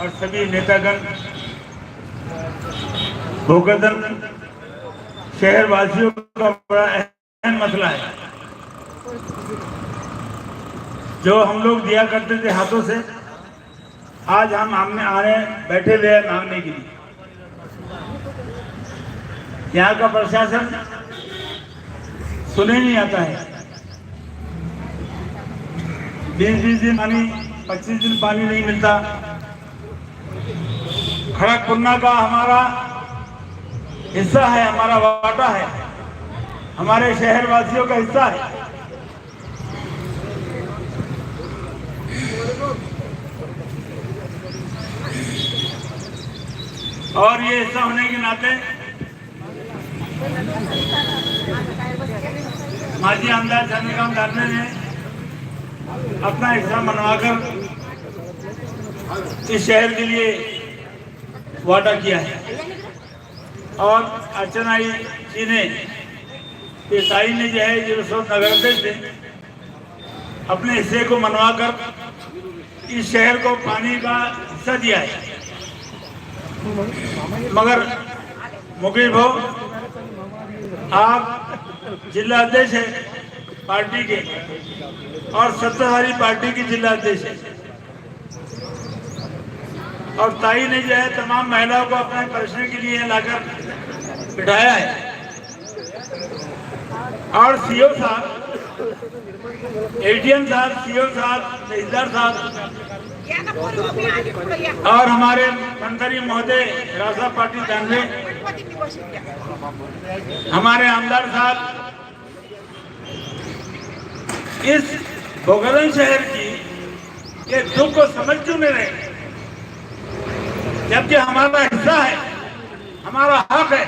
और सभी नेतागण भोगदन शहर वासियों का बड़ा अहम मसला है। जो हम लोग दिया करते थे हाथों से, आज हम आमने आने बैठे हुए हैं मांगने के लिए। यहाँ का प्रशासन सुने नहीं आता है। बीस बीस दिन पानी, पच्चीस दिन पानी नहीं मिलता। खड़कपुरना का हमारा हिस्सा है, हमारा वाटा है, हमारे शहर वासियों का हिस्सा है। और ये हिस्सा होने के नाते माजी आमदार चंद्रकांत दादे ने अपना हिस्सा मनवाकर इस शहर के लिए वादा किया है। और अर्चना जी ने ईसाई ने जो है जो नगर से अपने हिस्से को मनवाकर इस शहर को पानी का हिस्सा दिया है। मगर मुकेश भाव आप जिला अध्यक्ष है पार्टी के और सत्ताधारी पार्टी की जिला अध्यक्ष है। और ताई ने जो है तमाम महिलाओं को अपने प्रश्न के लिए लाकर बिठाया है। और सीओ साहब एडीएम साहब, सीओ साहब, तहसीलदार साहब और हमारे मंत्री महोदय राजा पाटिल दानवे, हमारे आमदार साहब, इस भोगलन शहर की ये दुख को समझ क्यों नहीं रहे? जबकि हमारा हिस्सा है, हमारा हक है।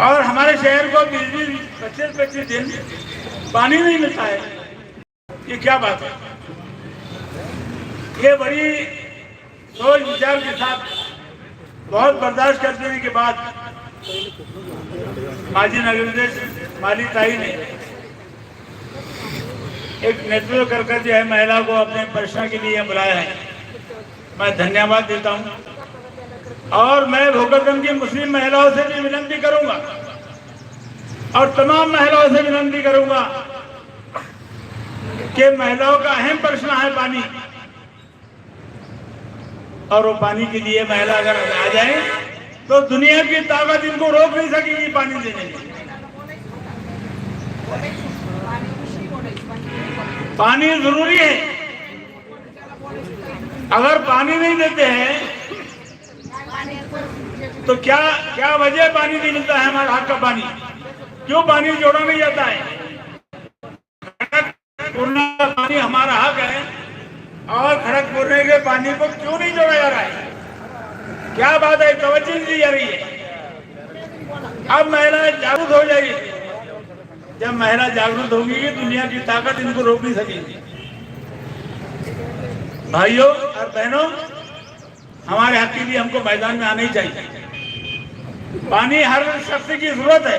और हमारे शहर को बीस बीस पच्चीस पच्चीस दिन पानी नहीं मिलता है, ये क्या बात है? ये बड़ी सोच विचार के साथ बहुत बर्दाश्त कर देने के बाद माजी नगर माली ताई ने एक नेतृत्व कर कर जो है महिला को अपने प्रश्न के लिए बुलाया है। मैं धन्यवाद देता हूँ। और मैं भोगरगंज की मुस्लिम महिलाओं से भी विनती करूँगा। और तमाम महिलाओं से विनती करूँगा कि महिलाओं का अहम प्रश्न है पानी। और वो पानी के लिए महिला अगर आ जाए तो दुनिया की ताकत इनको रोक नहीं सकेगी पानी देने में। पानी ज़रूरी है। अगर पानी नहीं देते हैं तो क्या क्या वजह पानी नहीं मिलता है हमारा हक का पानी? क्यों पानी जोड़ा नहीं जाता है? पानी हमारा हक है, और खड़गपुर के पानी को क्यों नहीं जोड़ा जा रहा है? क्या बात है? तवज्जो दी जा रही है। अब महिलाएँ जागरूक हो जाएगी। जब महिला जागरूक होगी, दुनिया की ताकत इनको रोक नहीं सकेगी। भाइयों और बहनों, हमारे हक के लिए हमको मैदान में आना ही चाहिए। पानी हर शख्स की ज़रूरत है।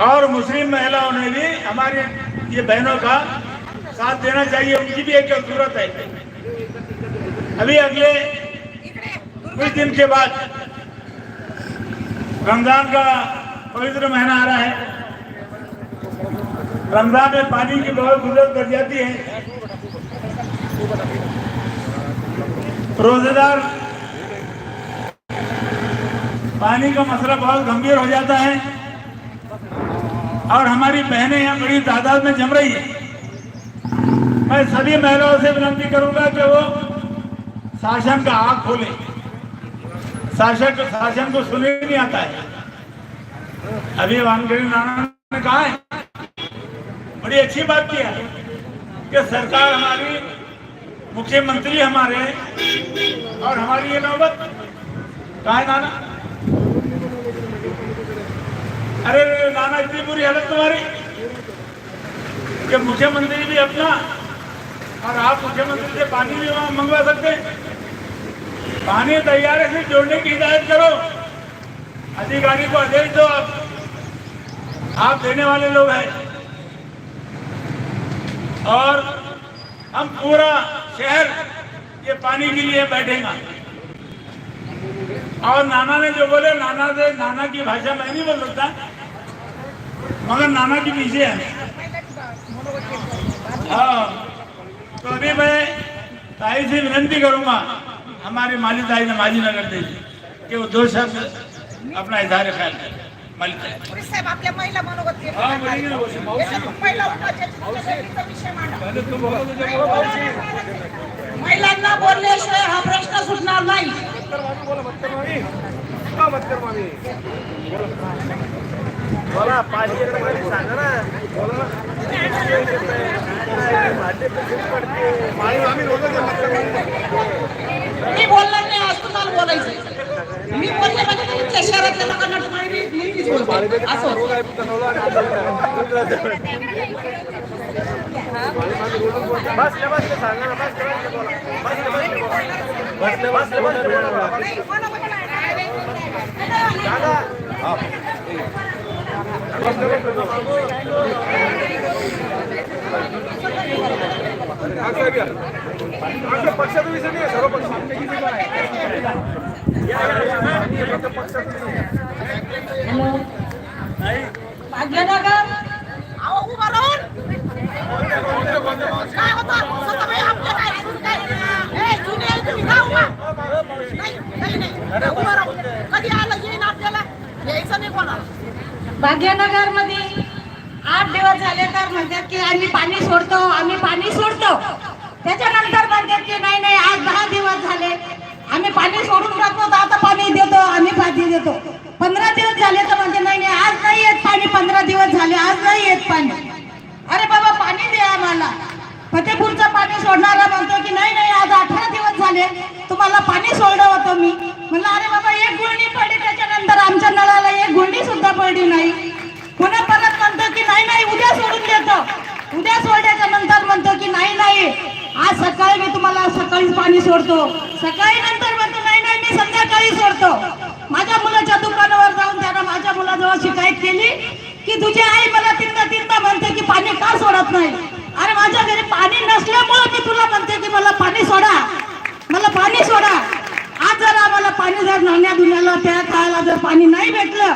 और मुस्लिम महिलाओं ने भी हमारे ये बहनों का साथ देना चाहिए, उनकी भी एक ज़रूरत है। अभी अगले कुछ दिन के बाद रमज़ान का पवित्र महीना आ रहा है। रमज़ान में पानी की बहुत ज़रूरत बढ़ जाती है। रोजेदार, पानी का मसला बहुत गंभीर हो जाता है और हमारी बहनें यहाँ बड़ी तादाद में जम रही है। मैं सभी महिलाओं से विनती करूँगा कि वो शासन का आग खोले। शासन शासन को सुने नहीं आता है। अभी वानखेड़ी नाना ने कहा है, बड़ी अच्छी बात की है कि सरकार हमारी मुख्यमंत्री हमारे और हमारी ये नौबत। कहा है नाना? अरे नाना, इतनी बुरी हालत तुम्हारी। कि मुख्यमंत्री भी अपना और आप मुख्यमंत्री से पानी भी वहाँ मंगवा सकते पानी तैयार सिर्फ़ जोड़ने की हिदायत करो। अधिकारी को आदेश दो आप। आप देने वाले लोग हैं। और हम पूरा शहर ये पानी के लिए बैठेगा। और नाना ने जो बोले नाना से नाना की भाषा मैं नहीं बोल सकता मगर नाना के पीछे है। हाँ तो अभी मैं ताई से विनती करूंगा हमारे माली ताई ने माजी नगर दे कि वो दो शब्द अपना इजहार ख्याल करें। माली ताई। महिलांना बोलल्याशिवाय हा प्रश्न सुटणार नाही. बोला पाच लिटर पाणी सांगा ना. बोला मी बोलणार नाही आज तुम्हाला बोलायचं मी बोलले म्हणजे शहरातल्या लोकांना पक्षाचा विषय नाही सर्व पक्ष भाग्यनगर अहो उभा आहे भाग्यनगर. मध्ये आठ दिवस झाले तर म्हणतात की आम्ही पाणी सोडतो आम्ही पाणी सोडतो. त्याच्यानंतर म्हणतात की नाही नाही आज दहा दिवस झाले. आम्ही पाणी सोडून टाकतो तर आता पाणी देतो आम्ही पाणी देतो. पंधरा दिवस झाले तर म्हणते नाही नाही आज नाही येत पाणी पंधरा दिवस झाले आज नाही येत पाणी. अरे बाबा पाणी द्या आम्हाला. फतेपूरचं पाणी सोडणारा म्हणतो की नाही नाही आज अठरा दिवस झाले तुम्हाला पाणी सोडलं होतं मी. म्हणलं अरे बाबा एक गुळणी पडली त्याच्यानंतर आमच्या नळाला एक गुळणी सुद्धा पडली नाही. पुन्हा परत म्हणतो की नाही नाही उद्या सोडून देतो. उद्या सोडल्याच्या नंतर म्हणतो की नाही नाही आज सकाळी मी तुम्हाला सकाळीच पाणी सोडतो. सकाळी नंतर म्हणतो नाही नाही मी संध्याकाळी सोडतो. माझ्या मुलाच्या त्यानं माझ्या शिकायत केली की तुझी आई मला तीनदा तीनदा म्हणते की पाणी का सोडत नाही? अरे माझ्या घरी पाणी नसल्यामुळे मी तुला म्हणते की मला पाणी सोडा. मला पाणी सोडा. आज जर आम्हाला पाणी जर नाण्या धुण्याला त्या काळाला जर पाणी नाही भेटलं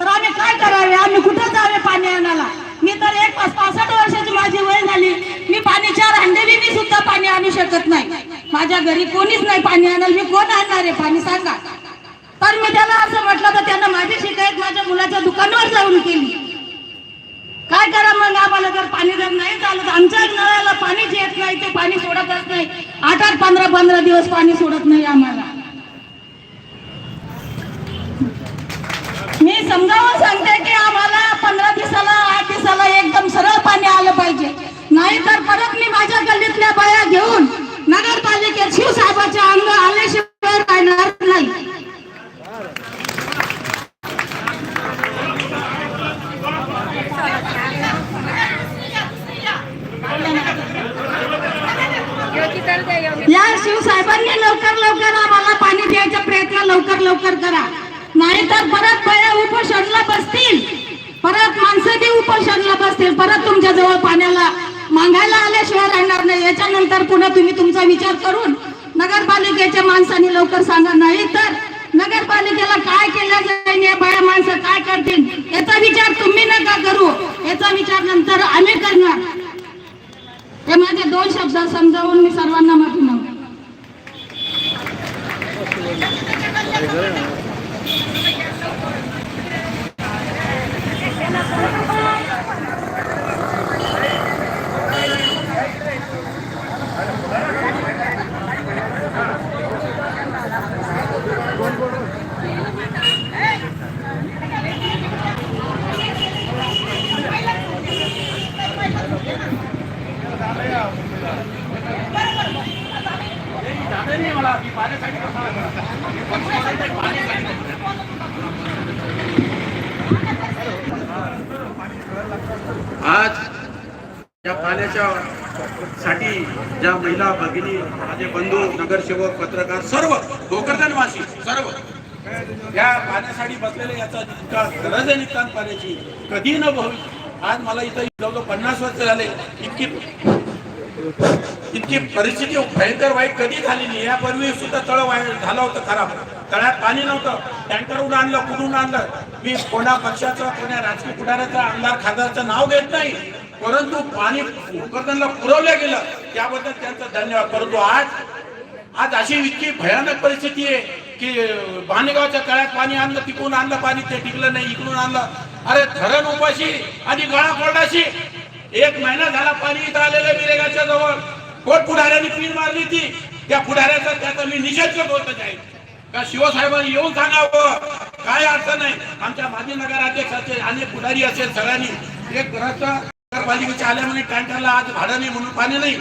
तर आम्ही काय करावे? आम्ही कुठं जावे पाणी आणायला? मी तर एक पाच पासष्ट वर्षाची माझी वय झाली. मी पाणी चार मी सुद्धा पाणी आणू शकत नाही. माझ्या घरी कोणीच नाही पाणी आणाल मी कोण आणणार आहे? पाणी सांगा. पण मी त्याला असं म्हटलं तर त्यानं माझी शिकायत माझ्या मुलाच्या दुकानावर जाऊन केली. काय करा मग आम्हाला जर पाणी जर नाही झालं तर आमच्या नळाला पाणीच येत नाही ते पाणी सोडतच नाही आठ आठ पंधरा पंधरा दिवस पाणी सोडत नाही आम्हाला. मी समजावून सांगते की आम्हाला पंधरा दिवसाला आठ दिवसाला एकदम सरळ पाणी आलं पाहिजे. नाही तर परत मी माझ्या गल्लीतल्या बाया घेऊन नगरपालिकेत शिवसाहेबाच्या अंग आल्याशिवाय राहणार शिवसाहेबांनी लवकर लवकर आम्हाला पाणी द्यायचा प्रयत्न लवकर लवकर करा. नाहीतर परत बया उपोषणला बसतील. परत माणसं बी उपोषणला बसतील. परत तुमच्या जवळ पाण्याला मागायला आल्याशिवाय राहणार नाही. याच्यानंतर पुन्हा तुम्ही तुमचा विचार करून नगरपालिकेच्या माणसांनी लवकर सांगा. नाही तर नगरपालिकेला काय केलं जाईल या बाया माणसं काय करतील याचा विचार तुम्ही नका करू. याचा विचार नंतर आम्ही करणार. हे माझे दोन शब्द समजावून मी सर्वांना माफी കാര്യങ്ങൾ आज या पाण्याच्या साठी ज्या महिला भगिनी माझे बंधू नगरसेवक पत्रकार सर्व गोकर्धनवासी सर्व या पाण्यासाठी बसलेले याचा जितका गरज आहे निकाल पाण्याची कधी न भवी आज मला इथं जवळजवळ पन्नास वर्ष झाले. इतकी इतकी परिस्थिती भयंकर वाईट कधी झाली नाही यापूर्वी सुद्धा तळ झालं होतं खराब. तळ्यात पाणी नव्हतं. टँकरवरून आणलं कुठून आणलं? मी कोणा पक्षाचं कोणा राजकीय पुढाऱ्याचं आमदार खासदारचं नाव घेत नाही. परंतु पाणी उपकरणाला पुरवलं गेलं. त्याबद्दल त्यांचा धन्यवाद. परंतु आज आज अशी इतकी भयानक परिस्थिती आहे की बाणेगावच्या तळ्यात पाणी आणलं तिकडून आणलं पाणी ते टिकलं नाही इकडून आणलं. अरे धरण उपाशी आणि गळा कोरडाशी एक महिना झाला पाणी इथं आलेलं विरेगाच्या जवळ कोण पुढाऱ्याने पीन मारली ती त्या पुढाऱ्याचा त्याचा मी निषेध करत होतो आहे का शिवसाहेबांनी येऊन सांगावं काय अडचण नाही आमच्या माजी नगराध्यक्षाचे अनेक पुढारी असेल सगळ्यांनी. एक घराचा नगरपालिकेच्या आल्यामुळे टँकरला आज भाडं नाही म्हणून पाणी नाही.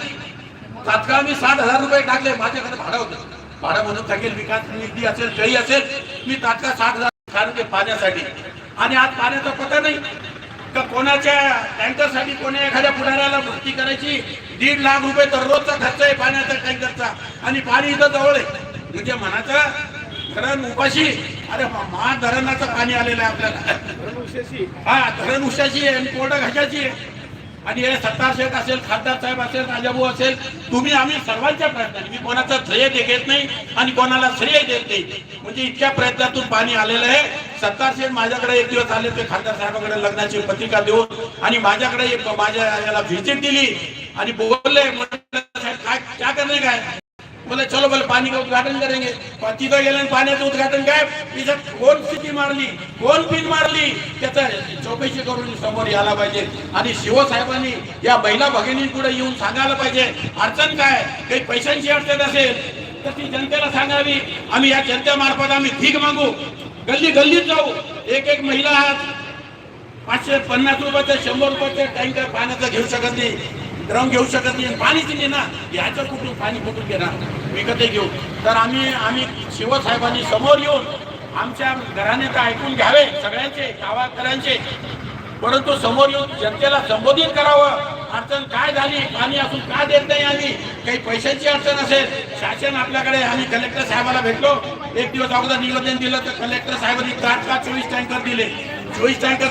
तात्काळ मी सात हजार रुपये टाकले माझ्याकडे भाडं होतं. भाडं म्हणून टाकेल विकास निधी असेल काही असेल मी तात्काळ सात हजार काढते पाण्यासाठी. आणि आज पाण्याचा पता नाही. का कोणाच्या टँकरसाठी कोणी एखाद्या पुढाऱ्याला भरती करायची? दीड लाख रुपये दररोजचा खर्च आहे पाण्याचा टँकरचा. आणि पाणी इथं जवळ आहे. म्हणजे म्हणायचं धरण उपाशी. अरे महा धरणाचं पाणी आलेलं आहे आपल्याला. हा धरण आहे आणि कोरडा घाशाची आहे. आणि हे सत्तार शेख असेल खासदार साहेब असेल राजाभाऊ असेल तुम्ही आम्ही सर्वांच्या प्रयत्नाने. मी कोणाचं श्रेय दे- घेत नाही आणि कोणाला श्रेय देत नाही. म्हणजे इतक्या प्रयत्नातून पाणी आलेलं आहे. सत्तार माझ्याकडे एक दिवस आले ते खासदार साहेबांकडे लग्नाची पत्रिका देऊन आणि माझ्याकडे एक माझ्या याला व्हिजिट दिली आणि बोलले काय क्या करणे काय? बोले चलो बोले पाणी का उद्घाटन करेंगे. तिथं गेलं पाण्याचं उद्घाटन काय? तिथं कोण स्थिती मारली कोण पिन मारली. त्याचं चौकशी करून समोर यायला पाहिजे. आणि शिवसाहेबांनी या महिला भगिनींपुढे येऊन सांगायला पाहिजे अडचण काय? काही पैशांची अडचण असेल तर ती जनतेला सांगावी. आम्ही या जनतेमार्फत आम्ही भीक मागू. गल्ली गल्लीत जाऊ. एक एक महिला आज पाचशे पन्नास रुपयाचं शंभर रुपयाचं टँकर पाण्याचं घेऊ शकत नाही. ड्रम घेऊ शकत नाही. आणि पाणीच नाही ना. याचं कुठून पाणी कुठून घेणार? विकतही घेऊ. तर आम्ही आम्ही शिवसाहेबांनी समोर येऊन आमच्या घराने तर ऐकून घ्यावे सगळ्यांचे गावाकऱ्यांचे परंतु समोर येऊन जनतेला संबोधित करावं. अडचण काय झाली? पाणी असून का देत नाही आम्ही? काही पैशांची अडचण असेल शासन आपल्याकडे आम्ही कलेक्टर साहेबाला भेटलो. एक दिवस अगोदर निवेदन दिलं तर कलेक्टर साहेबांनी तात्काळ चोवीस टँकर दिले. चोवीस टँकर